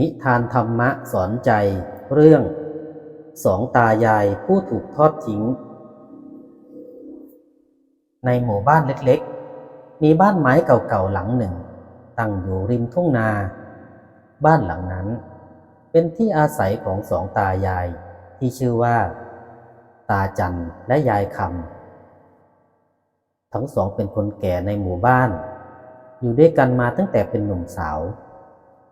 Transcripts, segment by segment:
นิทานธรรมะสอนใจเรื่อง สองตายายผู้ถูกทอดทิ้ง ในหมู่บ้านเล็กๆ มีบ้านไม้เก่าๆหลังหนึ่ง ตั้งอยู่ริมทุ่งนา บ้านหลังนั้น เป็นที่อาศัยของสองตายายที่ชื่อว่า ตาจันและยายคำทั้งสองเป็นคนแก่ในหมู่บ้าน อยู่ด้วยกันมาตั้งแต่เป็นหนุ่มสาว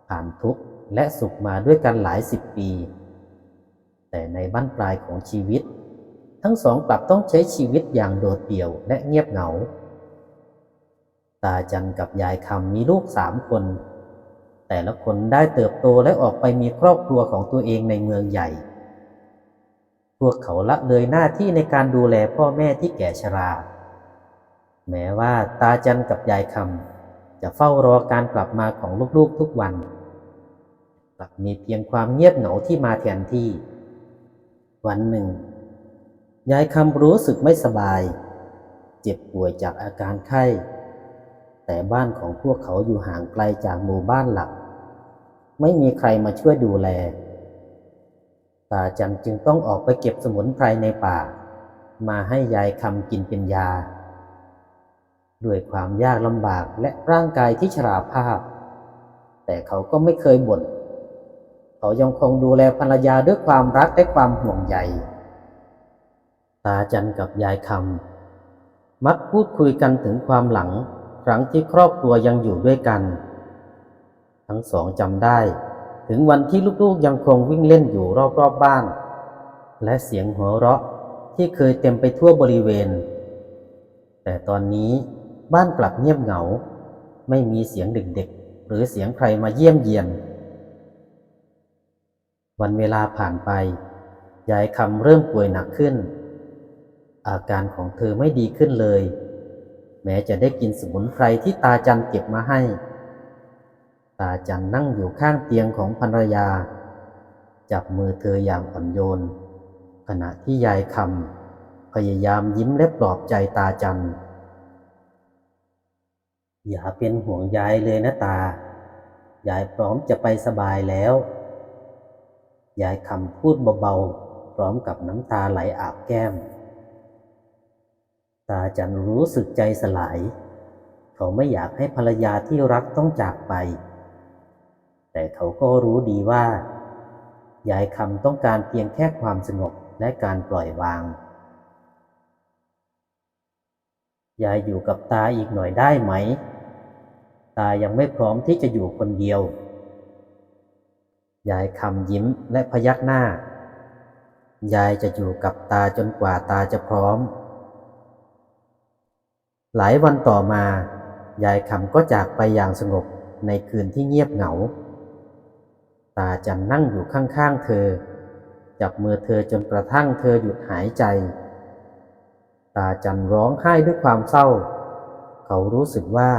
ผ่านทุกข์ และสุขมาด้วยกันหลายสิบปี แต่ในบ้านปลายของชีวิต ทั้งสองกลับต้องใช้ชีวิตอย่างโดดเดี่ยวและเงียบเหงา ตาจันกับยายคำมีลูกสามคน แต่ละคนได้เติบโตและออกไปมีครอบครัวของตัวเองในเมืองใหญ่ พวกเขาละเลยหน้าที่ในการดูแลพ่อแม่ที่แก่ชรา แม้ว่าตาจันกับยายคำจะเฝ้ารอการกลับมาของลูกๆทุกวัน กลับมีเพียงความเงียบเหงาที่มาแทนที่ วันหนึ่ง ยายคำรู้สึกไม่สบาย เจ็บป่วยจากอาการไข้ แต่บ้านของพวกเขาอยู่ห่างไกลจากหมู่บ้านหลัก ไม่มีใครมาช่วยดูแลตาจันจึงต้องออกไปเก็บสมุนไพรในป่า มาให้ยายคำกินเป็นยา ด้วยความยากลำบากและร่างกายที่ชราภาพ แต่เขาก็ไม่เคยบ่น เขายังคงดูแลภรรยาด้วยความรักและความห่วงใย ตาจันกับยายคำมักพูดคุยกันถึงความหลัง ครั้งที่ครอบครัวยังอยู่ด้วยกัน ทั้งสองจำได้ ถึงวันที่ลูกๆยังคงวิ่งเล่นอยู่รอบๆบบ้าน และเสียงหัวเราะที่เคยเต็มไปทั่วบริเวณ แต่ตอนนี้บ้านกลับเงียบเหงา ไม่มีเสียงเด็กๆหรือเสียงใครมาเยี่ยมเยียน วันเวลาผ่านไป ยายคำเริ่มป่วยหนักขึ้น อาการของเธอไม่ดีขึ้นเลย แม้จะได้กินสมุนไพรที่ตาจันเก็บมาให้ ตาจันนั่งอยู่ข้างเตียงของภรรยา จับมือเธออย่างอ่อนโยน ขณะที่ยายคำพยายามยิ้มและปลอบใจตาจันอย่าเป็นห่วงยายเลยนะตายายพร้อมจะไปสบายแล้ว ยายคำพูดเบาๆ พร้อมกับน้ำตาไหลอาบแก้ม ตาจันรู้สึกใจสลาย เขาไม่อยากให้ภรรยาที่รักต้องจากไป แต่เขาก็รู้ดีว่า ยายคำต้องการเพียงแค่ความสงบและการปล่อยวาง ยายอยู่กับตาอีกหน่อยได้ไหม ตายังไม่พร้อมที่จะอยู่คนเดียว ยายคำยิ้มและพยักหน้า ยายจะอยู่กับตาจนกว่าตาจะพร้อม หลายวันต่อมา ยายคำก็จากไปอย่างสงบในคืนที่เงียบเหงา ตาจันนั่งอยู่ข้างๆเธอ จับมือเธอจนกระทั่งเธอหยุดหายใจ ตาจันร้องไห้ด้วยความเศร้า เขารู้สึกว่า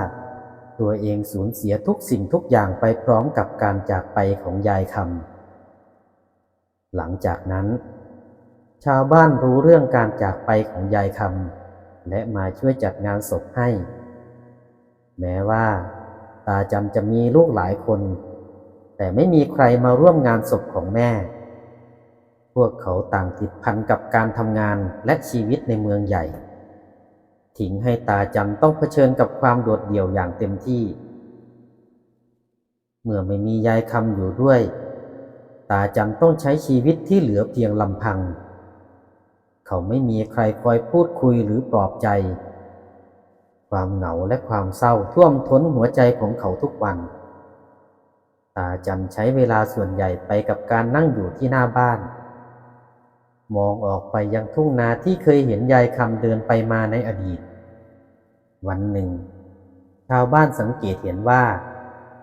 ตัวเองสูญเสียทุกสิ่งทุกอย่างไปพร้อมกับการจากไปของยายคำหลังจากนั้น ชาวบ้านรู้เรื่องการจากไปของยายคำและมาช่วยจัดงานศพให้ แม้ว่า ตาจันจะมีลูกหลายคน แต่ไม่มีใครมาร่วมงานศพของแม่ พวกเขาต่างติดพันกับการทำงานและชีวิตในเมืองใหญ่ ทิ้งให้ตาจันต้องเผชิญกับความโดดเดี่ยวอย่างเต็มที่ เมื่อไม่มียายคำอยู่ด้วย ตาจันต้องใช้ชีวิตที่เหลือเพียงลำพัง เขาไม่มีใครคอยพูดคุยหรือปลอบใจ ความเหงาและความเศร้าท่วมท้นหัวใจของเขาทุกวัน ตาจันใช้เวลาส่วนใหญ่ไปกับการนั่งอยู่ที่หน้าบ้าน มองออกไปยังทุ่งนาที่เคยเห็นยายคำเดินไปมาในอดีต วันหนึ่ง ชาวบ้านสังเกตเห็นว่า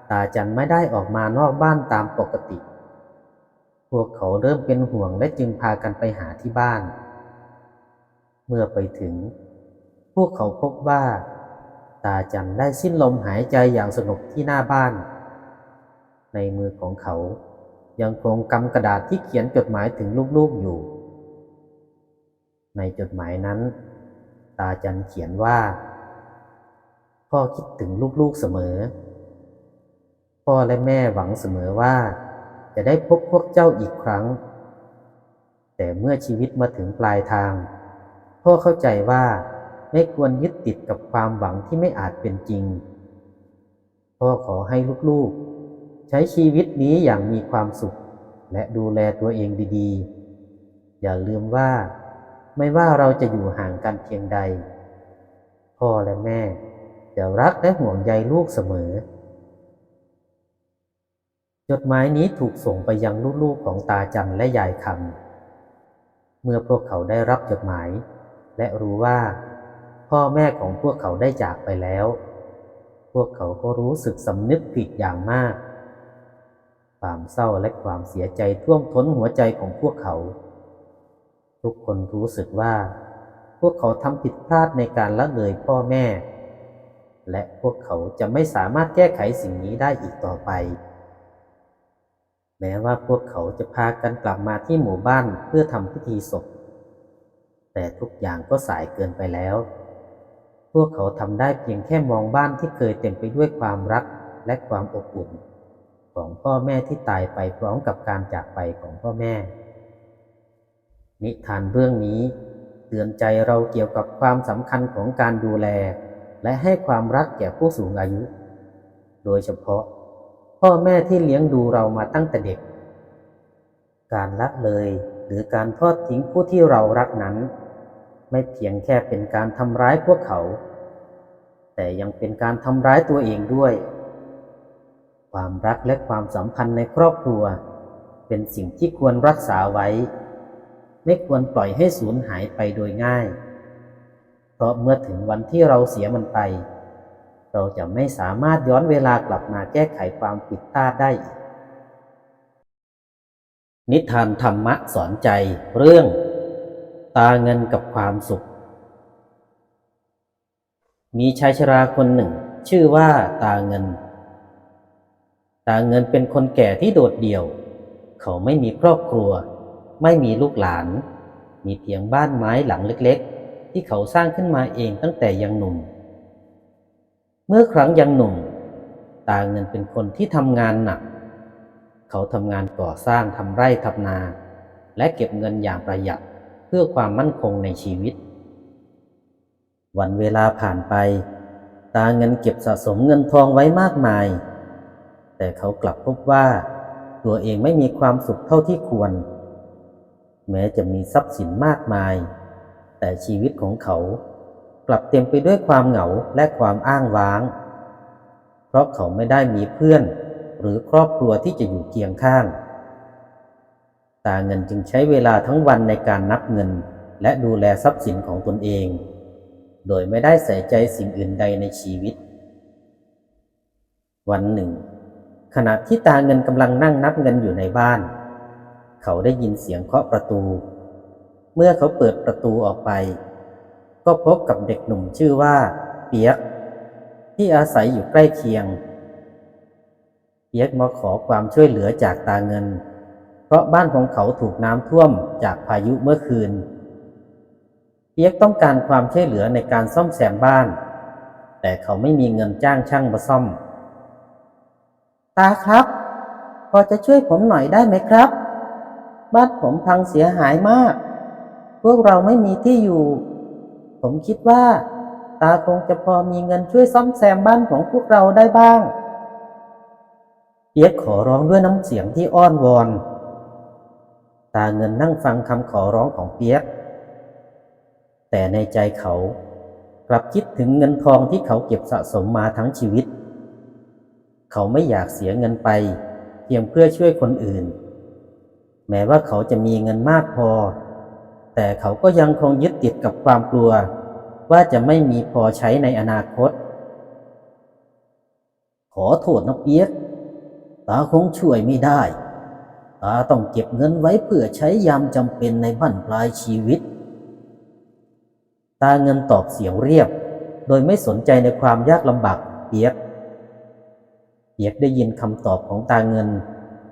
ตาจันไม่ได้ออกมานอกบ้านตามปกติ พวกเขาเริ่มเป็นห่วงและจึงพากันไปหาที่บ้าน เมื่อไปถึง พวกเขาพบว่า ตาจันได้สิ้นลมหายใจอย่างสงบที่หน้าบ้าน ในมือของเขายังคงกำกระดาษที่เขียนจดหมายถึงลูกๆอยู่ ในจดหมายนั้น ตาจันเขียนว่า พ่อคิดถึงลูกๆเสมอ พ่อและแม่หวังเสมอว่า จะได้พบพวกเจ้าอีกครั้ง แต่เมื่อชีวิตมาถึงปลายทาง พ่อเข้าใจว่าไม่ควรยึดติดกับความหวังที่ไม่อาจเป็นจริง พ่อขอให้ลูกๆ ใช้ชีวิตนี้อย่างมีความสุข และดูแลตัวเองดีๆ อย่าลืมว่า ไม่ว่าเราจะอยู่ห่างกันเพียงใด พ่อและแม่จะรักและห่วงใยลูกเสมอ จดหมายนี้ถูกส่งไปยังลูกๆของตาจันและยายคำเมื่อพวกเขาได้รับจดหมาย และรู้ว่า พ่อแม่ของพวกเขาได้จากไปแล้ว พวกเขาก็รู้สึกสำนึกผิดอย่างมาก ความเศร้าและความเสียใจท่วมท้นหัวใจของพวกเขา ทุกคนรู้สึกว่า พวกเขาทำผิดพลาดในการละเลยพ่อแม่ และพวกเขาจะไม่สามารถแก้ไขสิ่งนี้ได้อีกต่อไป แม้ว่าพวกเขาจะพากันกลับมาที่หมู่บ้านเพื่อทำพิธีศพ แต่ทุกอย่างก็สายเกินไปแล้ว พวกเขาทำได้เพียงแค่มองบ้านที่เคยเต็มไปด้วยความรักและความอบอุ่น ของพ่อแม่ที่ตายไปพร้อมกับการจากไปของพ่อแม่ นิทานเรื่องนี้เตือนใจเราเกี่ยวกับความสำคัญของการดูแล และให้ความรักแก่ผู้สูงอายุ โดยเฉพาะ พ่อแม่ที่เลี้ยงดูเรามาตั้งแต่เด็ก การละเลยหรือการทอดทิ้งผู้ที่เรารักนั้น ไม่เพียงแค่เป็นการทำร้ายพวกเขา แต่ยังเป็นการทำร้ายตัวเองด้วย ความรักและความสัมพันธ์ในครอบครัว เป็นสิ่งที่ควรรักษาไว้ ไม่ควรปล่อยให้สูญหายไปโดยง่าย เพราะเมื่อถึงวันที่เราเสียมันไป เราจะไม่สามารถย้อนเวลากลับมาแก้ไขความผิดพลาดได้อีก นิทานธรรมะสอนใจเรื่อง ตาเงินกับความสุข มีชายชราคนหนึ่ง ชื่อว่าตาเงิน ตาเงินเป็นคนแก่ที่โดดเดี่ยว เขาไม่มีครอบครัว ไม่มีลูกหลาน มีเพียงบ้านไม้หลังเล็กๆ ที่เขาสร้างขึ้นมาเองตั้งแต่ยังหนุ่ม เมื่อครั้งยังหนุ่ม ตาเงินเป็นคนที่ทำงานหนัก เขาทำงานก่อสร้างทำไร่ทำนา และเก็บเงินอย่างประหยัดเพื่อความมั่นคงในชีวิต วันเวลาผ่านไป ตาเงินเก็บสะสมเงินทองไว้มากมาย แต่เขากลับพบว่า ตัวเองไม่มีความสุขเท่าที่ควร แม้จะมีทรัพย์สินมากมาย แต่ชีวิตของเขากลับเต็มไปด้วยความเหงาและความอ้างว้าง เพราะเขาไม่ได้มีเพื่อนหรือครอบครัวที่จะอยู่เคียงข้าง ตาเงินจึงใช้เวลาทั้งวันในการนับเงินและดูแลทรัพย์สินของตนเอง โดยไม่ได้ใส่ใจสิ่งอื่นใดในชีวิต วันหนึ่ง ขณะที่ตาเงินกำลังนั่งนับเงินอยู่ในบ้าน เขาได้ยินเสียงเคาะประตู เมื่อเขาเปิดประตูออกไป ก็พบกับเด็กหนุ่มชื่อว่า เปียก ที่อาศัยอยู่ใกล้เคียง เปียกมาขอความช่วยเหลือจากตาเงิน เพราะบ้านของเขาถูกน้ำท่วมจากพายุเมื่อคืน เปียกต้องการความช่วยเหลือในการซ่อมแซมบ้าน แต่เขาไม่มีเงินจ้างช่างมาซ่อม ตาครับ พอจะช่วยผมหน่อยได้ไหมครับ บ้านผมพังเสียหายมาก พวกเราไม่มีที่อยู่ ผมคิดว่า ตาคงจะพอมีเงินช่วยซ่อมแซมบ้านของพวกเราได้บ้างเปียกขอร้องด้วยน้ำเสียงที่อ้อนวอน ตาเงินนั่งฟังคำขอร้องของเปียก แต่ในใจเขากลับคิดถึงเงินทองที่เขาเก็บสะสมมาทั้งชีวิต เขาไม่อยากเสียเงินไป เพียงเพื่อช่วยคนอื่น แม้ว่าเขาจะมีเงินมากพอ แต่เขาก็ยังคงยึดติดกับความกลัว ว่าจะไม่มีพอใช้ในอนาคต ขอโทษนะเปียกตาคงช่วยไม่ได้ ตาต้องเก็บเงินไว้เพื่อใช้ยามจำเป็นในบั้นปลายชีวิต ตาเงินตอบเสียงเรียบ โดยไม่สนใจในความยากลำบากเปียกเปียกได้ยินคำตอบของตาเงิน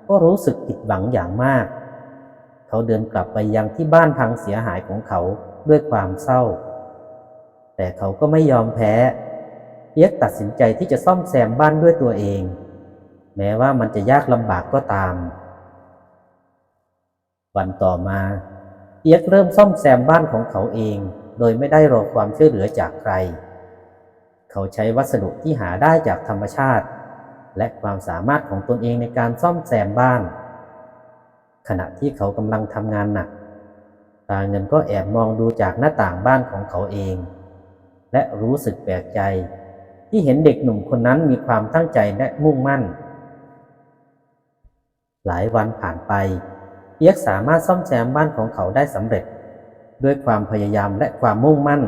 ก็รู้สึกผิดหวังอย่างมาก เขาเดินกลับไปยังที่บ้านพังเสียหายของเขาด้วยความเศร้า แต่เขาก็ไม่ยอมแพ้เปียกตัดสินใจที่จะซ่อมแซมบ้านด้วยตัวเอง แม้ว่ามันจะยากลำบากก็ตาม วันต่อมาเปียกเริ่มซ่อมแซมบ้านของเขาเอง โดยไม่ได้รอความช่วยเหลือจากใคร เขาใช้วัสดุที่หาได้จากธรรมชาติ และความสามารถของตนเองในการซ่อมแซมบ้าน ขณะที่เขากำลังทำงานหนัก ตาเงินก็แอบมองดูจากหน้าต่างบ้านของเขาเอง และรู้สึกแปลกใจ ที่เห็นเด็กหนุ่มคนนั้นมีความตั้งใจและมุ่งมั่น หลายวันผ่านไปเปียกสามารถซ่อมแซมบ้านของเขาได้สำเร็จ ด้วยความพยายามและความมุ่งมั่น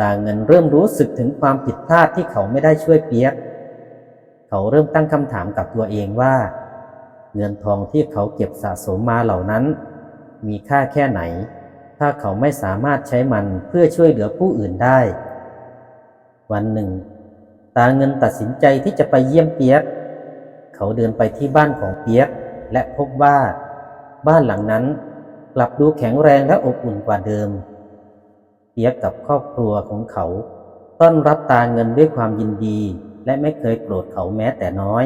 ตาเงินเริ่มรู้สึกถึงความผิดพลาดที่เขาไม่ได้ช่วยเปียก เขาเริ่มตั้งคำถามกับตัวเองว่า เงินทองที่เขาเก็บสะสมมาเหล่านั้น มีค่าแค่ไหน ถ้าเขาไม่สามารถใช้มันเพื่อช่วยเหลือผู้อื่นได้ วันหนึ่ง ตาเงินตัดสินใจที่จะไปเยี่ยมเปียก เขาเดินไปที่บ้านของเปียก และพบว่า บ้านหลังนั้นกลับดูแข็งแรงและอบอุ่นกว่าเดิม เปียกกับครอบครัวของเขา ต้อนรับตาเงินด้วยความยินดี และไม่เคยโกรธเขาแม้แต่น้อย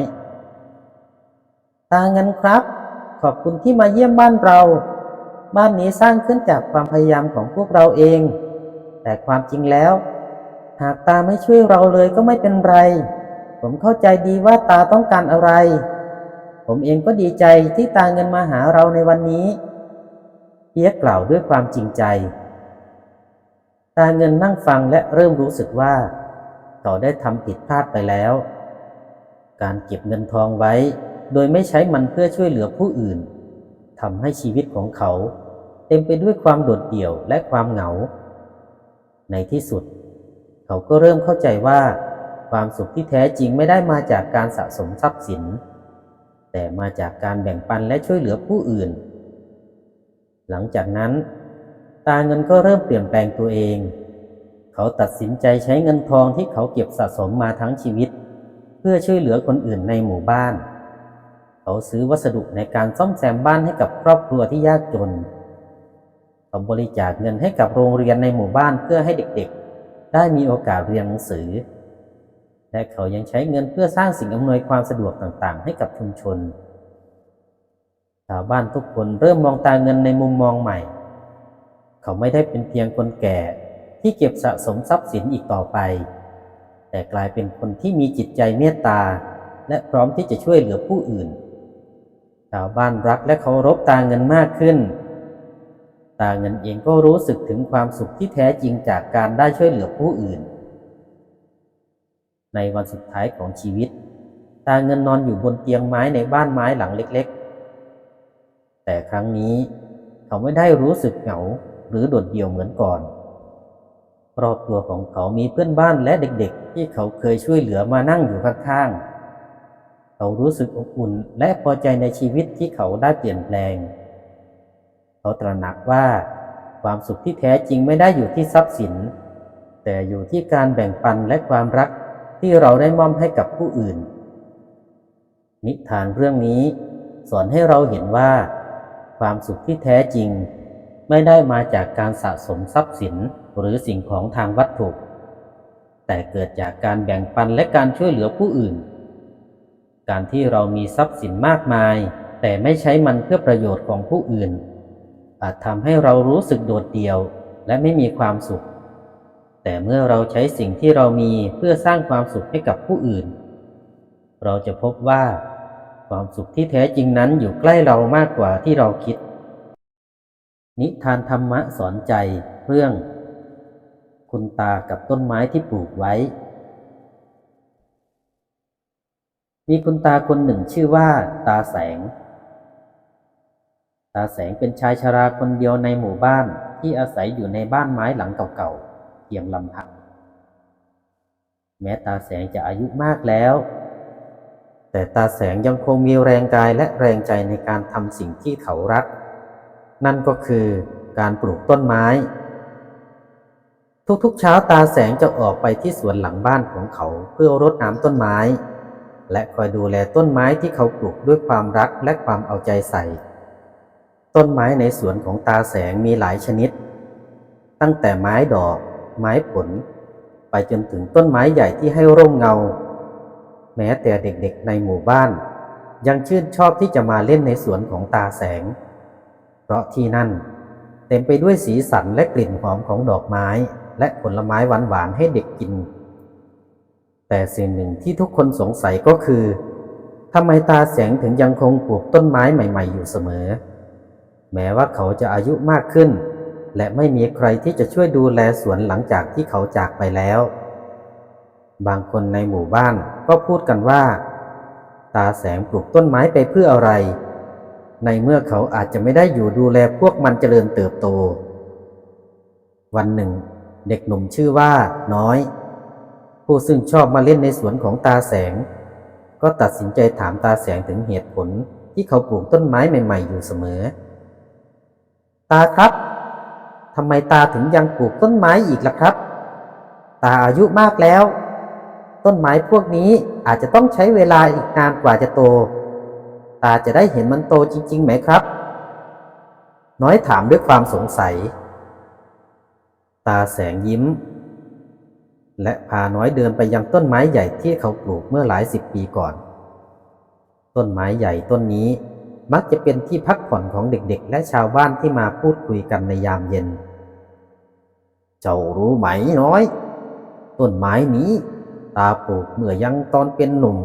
ตาเงินครับ ขอบคุณที่มาเยี่ยมบ้านเรา บ้านนี้สร้างขึ้นจากความพยายามของพวกเราเอง แต่ความจริงแล้ว หากตาไม่ช่วยเราเลยก็ไม่เป็นไร ผมเข้าใจดีว่าตาต้องการอะไร ผมเองก็ดีใจที่ตาเงินมาหาเราในวันนี้เปียกกล่าวด้วยความจริงใจ ตาเงินนั่งฟังและเริ่มรู้สึกว่าเขาได้ทำผิดพลาดไปแล้ว การเก็บเงินทองไว้ โดยไม่ใช้มันเพื่อช่วยเหลือผู้อื่นทำให้ชีวิตของเขา เต็มไปด้วยความโดดเดี่ยวและความเหงา ในที่สุด เขาก็เริ่มเข้าใจว่า ความสุขที่แท้จริงไม่ได้มาจากการสะสมทรัพย์สิน แต่มาจากการแบ่งปันและช่วยเหลือผู้อื่น หลังจากนั้น ตาเงินก็เริ่มเปลี่ยนแปลงตัวเอง เขาตัดสินใจใช้เงินทองที่เขาเก็บสะสมมาทั้งชีวิต เพื่อช่วยเหลือคนอื่นในหมู่บ้าน เขาซื้อวัสดุในการซ่อมแซมบ้านให้กับครอบครัวที่ยากจน เขาบริจาคเงินให้กับโรงเรียนในหมู่บ้านเพื่อให้เด็กๆ ได้มีโอกาสเรียนหนังสือ และเขายังใช้เงินเพื่อสร้างสิ่งอำนวยความสะดวกต่างๆ ให้กับชุมชน ชาวบ้านทุกคนเริ่มมองตาเงินในมุมมองใหม่ เขาไม่ได้เป็นเพียงคนแก่ที่เก็บสะสมทรัพย์สินอีกต่อไป แต่กลายเป็นคนที่มีจิตใจเมตตาและพร้อมที่จะช่วยเหลือผู้อื่นาวบ้านรักและเคารพตาเงินมากขึ้น ตาเงินเองก็รู้สึกถึงความสุขที่แท้จริงจากการได้ช่วยเหลือผู้อื่น ในวันสุดท้ายของชีวิต ตาเงินนอนอยู่บนเตียงไม้ในบ้านไม้หลังเล็ก ๆ แต่ครั้งนี้เขาไม่ได้รู้สึกเหงาหรือโดดเดี่ยวเหมือนก่อนรอบตัวของเขามีเพื่อนบ้านและเด็กๆ ที่เขาเคยช่วยเหลือมานั่งอยู่ข้างๆ เขารู้สึกอบอุ่นและพอใจในชีวิตที่เขาได้เปลี่ยนแปลง เขาตระหนักว่า ความสุขที่แท้จริงไม่ได้อยู่ที่ทรัพย์สิน แต่อยู่ที่การแบ่งปันและความรักที่เราได้มอบให้กับผู้อื่น นิทานเรื่องนี้ สอนให้เราเห็นว่า ความสุขที่แท้จริง ไม่ได้มาจากการสะสมทรัพย์สินหรือสิ่งของทางวัตถุ แต่เกิดจากการแบ่งปันและการช่วยเหลือผู้อื่น การที่เรามีทรัพย์สินมากมาย แต่ไม่ใช้มันเพื่อประโยชน์ของผู้อื่น อาจทำให้เรารู้สึกโดดเดี่ยวและไม่มีความสุข แต่เมื่อเราใช้สิ่งที่เรามีเพื่อสร้างความสุขให้กับผู้อื่น เราจะพบว่า ความสุขที่แท้จริงนั้นอยู่ใกล้เรามากกว่าที่เราคิด นิทานธรรมะสอนใจเรื่อง คุณตากับต้นไม้ที่ปลูกไว้ มีคุณตาคนหนึ่งชื่อว่าตาแสง ตาแสงเป็นชายชราคนเดียวในหมู่บ้านที่อาศัยอยู่ในบ้านไม้หลังเก่าๆเพียงลำพัง แม้ตาแสงจะอายุมากแล้ว แต่ตาแสงยังคงมีแรงกายและแรงใจในการทำสิ่งที่เขารัก นั่นก็คือการปลูกต้นไม้ ทุกๆเช้าตาแสงจะออกไปที่สวนหลังบ้านของเขาเพื่อรดน้ำต้นไม้ และคอยดูแลต้นไม้ที่เขาปลูกด้วยความรักและความเอาใจใส่ ต้นไม้ในสวนของตาแสงมีหลายชนิด ตั้งแต่ไม้ดอก ไม้ผล ไปจนถึงต้นไม้ใหญ่ที่ให้ร่มเงา แม้แต่เด็กๆในหมู่บ้าน ยังชื่นชอบที่จะมาเล่นในสวนของตาแสงเเพราะที่นั่น เต็มไปด้วยสีสันและกลิ่นหอมของดอกไม้ และผลไม้หวานๆให้เด็กกิน แต่สิ่งหนึ่งที่ทุกคนสงสัยก็คือทำไมตาแสงถึงยังคงปลูกต้นไม้ใหม่ ๆ อยู่เสมอ แม้ว่าเขาจะอายุมากขึ้น และไม่มีใครที่จะช่วยดูแลสวนหลังจากที่เขาจากไปแล้ว บางคนในหมู่บ้านก็พูดกันว่า ตาแสงปลูกต้นไม้ไปเพื่ออะไร ในเมื่อเขาอาจจะไม่ได้อยู่ดูแลพวกมันเจริญเติบโต วันหนึ่ง เด็กหนุ่มชื่อว่าน้อย ผู้ซึ่งชอบมาเล่นในสวนของตาแสง ก็ตัดสินใจถามตาแสงถึงเหตุผลที่เขาปลูกต้นไม้ใหม่ๆอยู่เสมอ ตาครับทำไมตาถึงยังปลูกต้นไม้อีกล่ะครับ ตาอายุมากแล้ว ต้นไม้พวกนี้อาจจะต้องใช้เวลาอีกนานกว่าจะโต ตาจะได้เห็นมันโตจริง ๆ ไหมครับ น้อยถามด้วยความสงสัย ตาแสงยิ้ม และพาน้อยเดินไปยังต้นไม้ใหญ่ที่เขาปลูกเมื่อหลายสิบปีก่อน ต้นไม้ใหญ่ต้นนี้มักจะเป็นที่พักผ่อนของเด็กๆ และชาวบ้านที่มาพูดคุยกันในยามเย็น เจ้ารู้ไหมน้อย ต้นไม้นี้ ตาปลูกเมื่อยังตอนเป็นหนุ่ม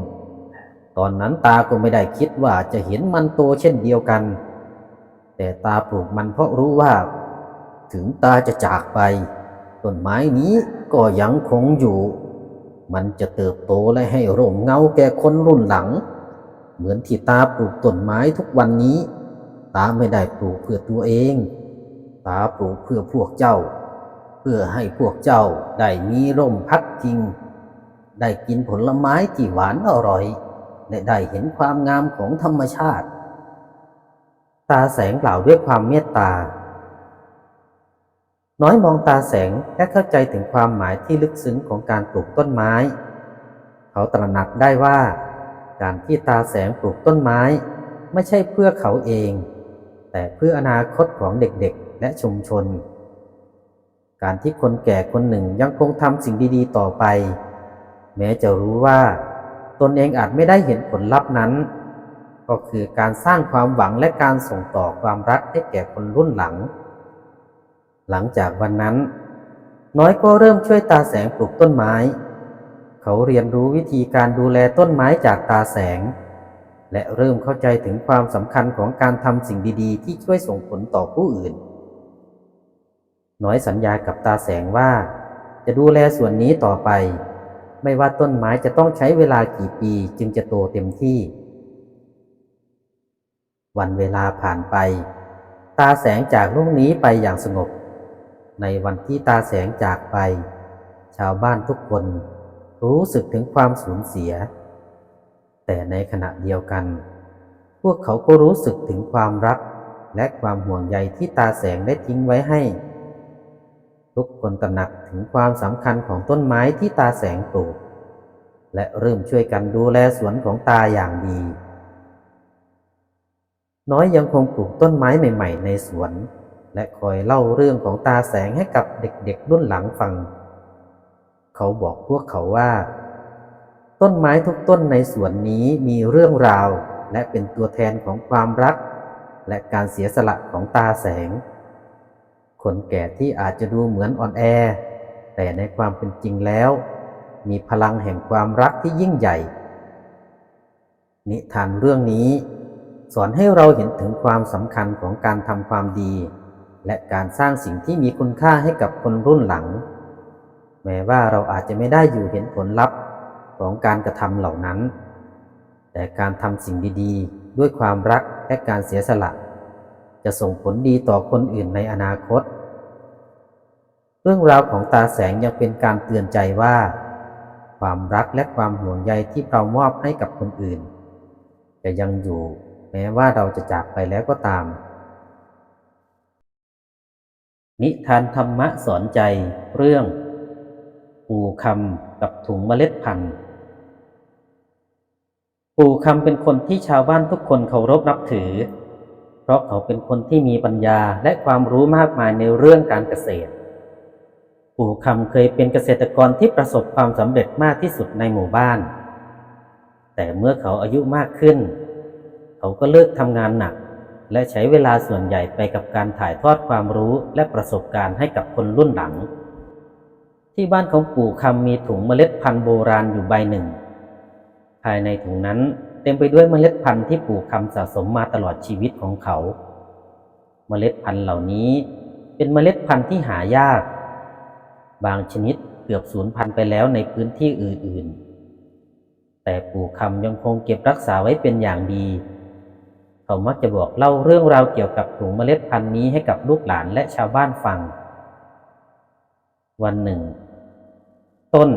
ตอนนั้นตาก็ไม่ได้คิดว่าจะเห็นมันโตเช่นเดียวกัน แต่ตาปลูกมันเพราะรู้ว่า ถึงตาจะจากไป ต้นไม้นี้ ก็ยังคงอยู่ มันจะเติบโตและให้ร่มเงาแก่คนรุ่นหลัง เหมือนที่ตาปลูกต้นไม้ทุกวันนี้ ตาไม่ได้ปลูกเพื่อตัวเอง ตาปลูกเพื่อพวกเจ้า เพื่อให้พวกเจ้าได้มีร่มพักพิง ได้กินผลไม้ที่หวานอร่อย และได้เห็นความงามของธรรมชาติ ตาแสงกล่าวด้วยความเมตตา น้อยมองตาแสงและเข้าใจถึงความหมายที่ลึกซึ้งของการปลูกต้นไม้ เขาตระหนักได้ว่า การที่ตาแสงปลูกต้นไม้ ไม่ใช่เพื่อเขาเอง แต่เพื่ออนาคตของเด็กๆ และชุมชน การที่คนแก่คนหนึ่งยังคงทำสิ่งดีๆ ต่อไป แม้จะรู้ว่า ตนเองอาจไม่ได้เห็นผลลัพธ์นั้น ก็คือการสร้างความหวังและการส่งต่อความรักให้แก่คนรุ่นหลัง หลังจากวันนั้น น้อยก็เริ่มช่วยตาแสงปลูกต้นไม้ เขาเรียนรู้วิธีการดูแลต้นไม้จากตาแสง และเริ่มเข้าใจถึงความสำคัญของการทำสิ่งดีๆ ที่ช่วยส่งผลต่อผู้อื่น น้อยสัญญากับตาแสงว่า จะดูแลส่วนนี้ต่อไป ไม่ว่าต้นไม้จะต้องใช้เวลากี่ปีจึงจะโตเต็มที่ วันเวลาผ่านไป ตาแสงจากโลกนี้ไปอย่างสงบ ในวันที่ตาแสงจากไป ชาวบ้านทุกคนรู้สึกถึงความสูญเสีย แต่ในขณะเดียวกัน พวกเขาก็รู้สึกถึงความรักและความห่วงใยที่ตาแสงได้ทิ้งไว้ให้ ทุกคนตระหนักถึงความสำคัญของต้นไม้ที่ตาแสงปลูก และเริ่มช่วยกันดูแลสวนของตาอย่างดี น้อยยังคงปลูกต้นไม้ใหม่ ๆ ในสวน และคอยเล่าเรื่องของตาแสงให้กับเด็กๆรุ่นหลังฟัง เขาบอกพวกเขาว่า ต้นไม้ทุกต้นในสวนนี้มีเรื่องราว และเป็นตัวแทนของความรัก และการเสียสละของตาแสง คนแก่ที่อาจจะดูเหมือนอ่อนแอ แต่ในความเป็นจริงแล้ว มีพลังแห่งความรักที่ยิ่งใหญ่ นิทานเรื่องนี้สอนให้เราเห็นถึงความสำคัญของการทำความดี และการสร้างสิ่งที่มีคุณค่าให้กับคนรุ่นหลัง แม้ว่าเราอาจจะไม่ได้อยู่เห็นผลลัพธ์ของการกระทำเหล่านั้น แต่การทำสิ่งดีๆ ด้วยความรักและการเสียสละ จะส่งผลดีต่อคนอื่นในอนาคต เรื่องราวของตาแสงยังเป็นการเตือนใจว่า ความรักและความห่วงใยที่เรามอบให้กับคนอื่น จะยังอยู่แม้ว่าเราจะจากไปแล้วก็ตาม นิทานธรรมะสอนใจเรื่อง ปู่คำกับถุงเมล็ดพันธุ์ปู่คำเป็นคนที่ชาวบ้านทุกคนเคารพนับถือ เพราะเขาเป็นคนที่มีปัญญาและความรู้มากมายในเรื่องการเกษตร ปู่คำเคยเป็นเกษตรกรที่ประสบความสำเร็จมากที่สุดในหมู่บ้าน แต่เมื่อเขาอายุมากขึ้น เขาก็เลิกทำงานหนัก และใช้เวลาส่วนใหญ่ไปกับการถ่ายทอดความรู้และประสบการณ์ให้กับคนรุ่นหลัง ที่บ้านของปู่คำมีถุงเมล็ดพันธุ์โบราณอยู่ใบหนึ่ง ภายในถุงนั้นเต็มไปด้วยเมล็ดพันธุ์ที่ปู่คำสะสมมาตลอดชีวิตของเขา เมล็ดพันธุ์เหล่านี้ เป็นเมล็ดพันธุ์ที่หายาก บางชนิดเกือบสูญพันธุ์ไปแล้วในพื้นที่อื่นๆ แต่ปู่คำยังคงเก็บรักษาไว้เป็นอย่างดี เขามักจะบอกเล่าเรื่องราวเกี่ยวกับถุงเมล็ดพันธุ์นี้ให้กับลูกหลานและชาวบ้านฟัง วันหนึ่ง ต้น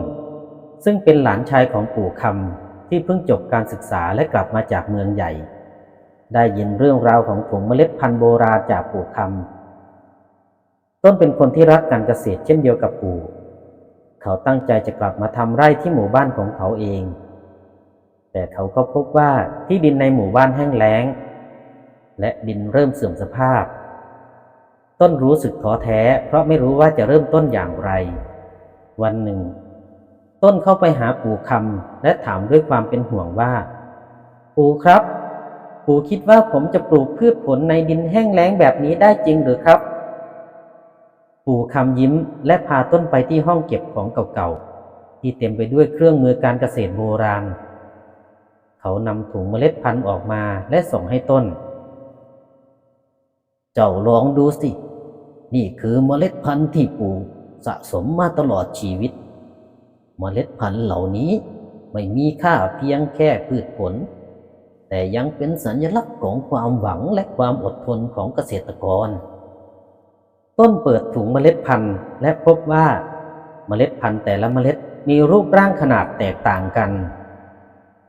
ซึ่งเป็นหลานชายของปู่คำที่เพิ่งจบการศึกษาและกลับมาจากเมืองใหญ่ ได้ยินเรื่องราวของถุงเมล็ดพันธุ์โบราณจากปู่คำต้นเป็นคนที่รักการเกษตรเช่นเดียวกับปู่ เขาตั้งใจจะกลับมาทำไร่ที่หมู่บ้านของเขาเองแต่เขาก็พบว่าที่ดินในหมู่บ้านแห้งแล้ง และดินเริ่มเสื่อมสภาพ ต้นรู้สึกท้อแท้ เพราะไม่รู้ว่าจะเริ่มต้นอย่างไร วันหนึ่ง ต้นเข้าไปหาปู่คำและถามด้วยความเป็นห่วงว่า ปู่ครับ ปู่คิดว่าผมจะปลูกพืชผลในดินแห้งแล้งแบบนี้ได้จริงหรือครับ ปู่คำยิ้มและพาต้นไปที่ห้องเก็บของเก่าๆที่เต็มไปด้วยเครื่องมือการเกษตรโบราณ เขานำถุงเมล็ดพันธุ์ออกมาและส่งให้ต้น เจ้าลองดูสิ นี่คือเมล็ดพันธุ์ที่ปู่สะสมมาตลอดชีวิต เมล็ดพันธุ์เหล่านี้ไม่มีค่าเพียงแค่พืชผล แต่ยังเป็นสัญลักษณ์ของความหวังและความอดทนของเกษตรกร ต้นเปิดถุงเมล็ดพันธุ์และพบว่าเมล็ดพันธุ์แต่ละเมล็ดมีรูปร่างขนาดแตกต่างกัน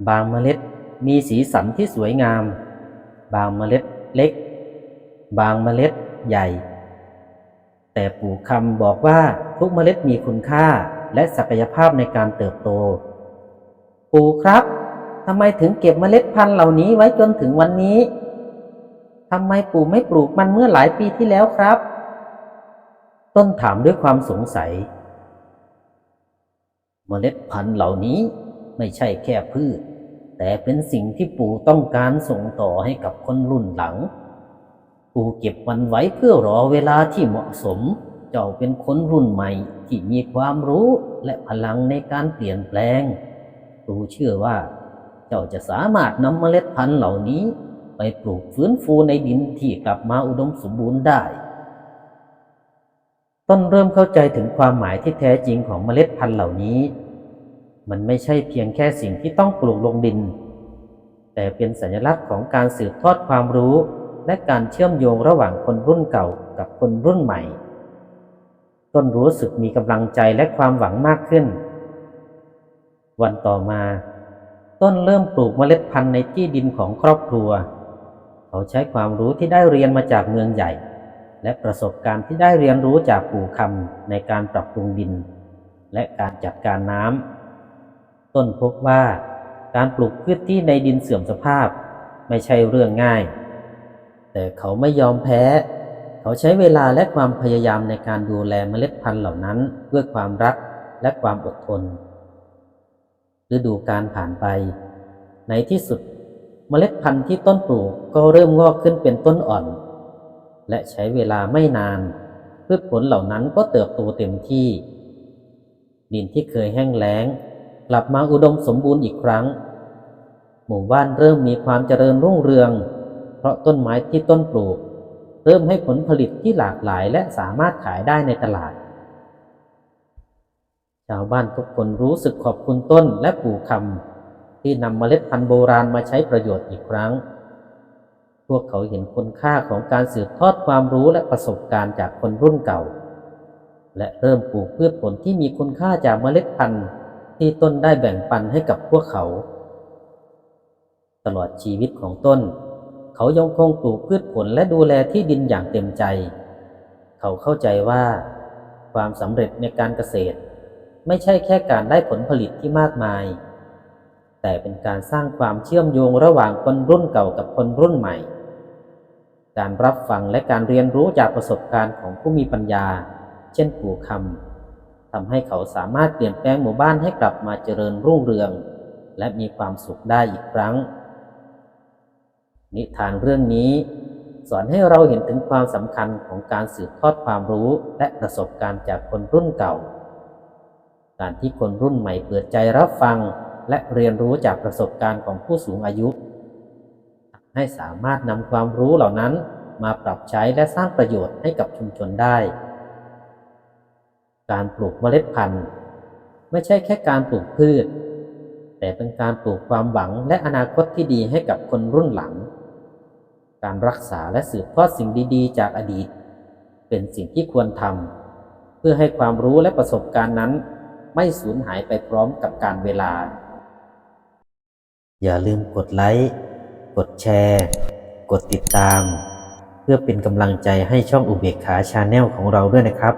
บางเมล็ดมีสีสันที่สวยงาม บางเมล็ดเล็ก บางเมล็ดใหญ่ แต่ปู่คำบอกว่าทุกเมล็ดมีคุณค่าและศักยภาพในการเติบโต ปู่ครับทำไมถึงเก็บเมล็ดพันธุ์เหล่านี้ไว้จนถึงวันนี้ทำไมปู่ไม่ปลูกมันเมื่อหลายปีที่แล้วครับ ต้นถามด้วยความสงสัย เมล็ดพันธุ์เหล่านี้ไม่ใช่แค่พืช แต่เป็นสิ่งที่ปู่ต้องการส่งต่อให้กับคนรุ่นหลัง ปู่เก็บมันไว้เพื่อรอเวลาที่เหมาะสม เจ้าเป็นคนรุ่นใหม่ที่มีความรู้และพลังในการเปลี่ยนแปลงปู่เชื่อว่า เจ้าจะสามารถนำเมล็ดพันธุ์เหล่านี้ ไปปลูกฟื้นฟูในดินที่กลับมาอุดมสมบูรณ์ได้ต้นเริ่มเข้าใจถึงความหมายที่แท้จริงของเมล็ดพันธุ์เหล่านี้ มันไม่ใช่เพียงแค่สิ่งที่ต้องปลูกลงดิน แต่เป็นสัญลักษณ์ของการสืบทอดความรู้ และการเชื่อมโยงระหว่างคนรุ่นเก่ากับคนรุ่นใหม่ ต้นรู้สึกมีกำลังใจและความหวังมากขึ้น วันต่อมา ต้นเริ่มปลูกเมล็ดพันธุ์ในที่ดินของครอบครัว เขาใช้ความรู้ที่ได้เรียนมาจากเมืองใหญ่ และประสบการณ์ที่ได้เรียนรู้จากปู่คำในการปรับปรุงดิน และการจัดการน้ำต้นพบว่าการปลูกพืชที่ในดินเสื่อมสภาพ ไม่ใช่เรื่องง่าย แต่เขาไม่ยอมแพ้ เขาใช้เวลาและความพยายามในการดูแลเมล็ดพันธุ์เหล่านั้นด้วยความรักและความอดทน ฤดูการผ่านไป ในที่สุดเมล็ดพันธุ์ที่ต้นปลูกก็เริ่มงอกขึ้นเป็นต้นอ่อน และใช้เวลาไม่นาน พืชผลเหล่านั้นก็เติบโตเต็มที่ ดินที่เคยแห้งแล้ง กลับมาอุดมสมบูรณ์อีกครั้ง หมู่บ้านเริ่มมีความเจริญรุ่งเรือง ราะต้นไม้ที่ต้นปลูก เริ่มให้ผลผลิตที่หลากหลายและสามารถขายได้ในตลาด ชาวบ้านทุกคนรู้สึกขอบคุณต้นและปู่คำที่นำเมล็ดพันธุ์โบราณมาใช้ประโยชน์อีกครั้ง พวกเขาเห็นคุณค่าของการสืบทอดความรู้และประสบการณ์จากคนรุ่นเก่า และเริ่มปลูกพืชผลที่มีคุณค่าจากเมล็ดพันธุ์ที่ต้นได้แบ่งปันให้กับพวกเขา ตลอดชีวิตของต้น เขายังคงปลูกพืชผลและดูแลที่ดินอย่างเต็มใจ เขาเข้าใจว่า ความสำเร็จในการเกษตร ไม่ใช่แค่การได้ผลผลิตที่มากมาย แต่เป็นการสร้างความเชื่อมโยงระหว่างคนรุ่นเก่ากับคนรุ่นใหม่ การรับฟังและการเรียนรู้จากประสบการณ์ของผู้มีปัญญา เช่นปู่คำทำให้เขาสามารถเปลี่ยนแปลงหมู่บ้านให้กลับมาเจริญรุ่งเรือง และมีความสุขได้อีกครั้ง นิทานเรื่องนี้ สอนให้เราเห็นถึงความสำคัญของการสืบทอดความรู้และประสบการณ์จากคนรุ่นเก่า การที่คนรุ่นใหม่เปิดใจรับฟังและเรียนรู้จากประสบการณ์ของผู้สูงอายุให้สามารถนำความรู้เหล่านั้นมาปรับใช้และสร้างประโยชน์ให้กับชุมชนได้ การปลูกเมล็ดพันธุ์ ไม่ใช่แค่การปลูกพืช แต่เป็นการปลูกความหวังและอนาคตที่ดีให้กับคนรุ่นหลัง การรักษาและสืบทอดสิ่งดีๆ จากอดีต เป็นสิ่งที่ควรทำเพื่อให้ความรู้และประสบการณ์นั้น ไม่สูญหายไปพร้อมกับการเวลา อย่าลืมกดไลค์กดแชร์ กดติดตาม เพื่อเป็นกำลังใจให้ช่องอุเบกขาชาแนลของเราด้วยนะครับ